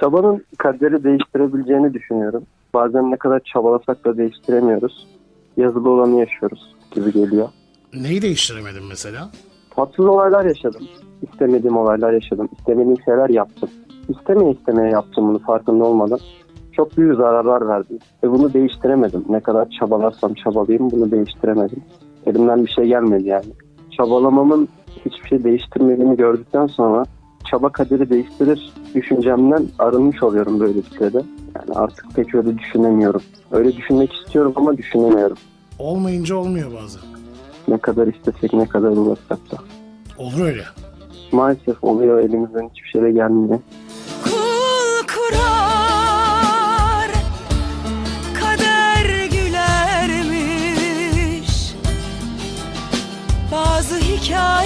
Çabanın kaderi değiştirebileceğini düşünüyorum. Bazen ne kadar çabalasak da değiştiremiyoruz. Yazılı olanı yaşıyoruz gibi geliyor. Neyi değiştiremedin mesela? Tatsız olaylar yaşadım. İstemediğim olaylar yaşadım. İstemediğim şeyler yaptım. İstemeye istemeye yaptım bunu farkında olmadan. Çok büyük zararlar verdim. Ve bunu değiştiremedim. Ne kadar çabalarsam çabalayayım bunu değiştiremedim. Elimden bir şey gelmedi yani. Çabalamamın hiçbir şey değiştirmediğini gördükten sonra çaba kaderi değiştirir düşüncemden arınmış oluyorum böyle bir sürede. Yani artık pek öyle düşünemiyorum. Öyle düşünmek istiyorum ama düşünemiyorum. Olmayınca olmuyor bazen. Ne kadar istesek ne kadar uğraşsak da. Olur öyle. Maalesef oluyor elimizden hiçbir şey de gelmiyor. Kul kurar, kader gülermiş. Bazı hikaye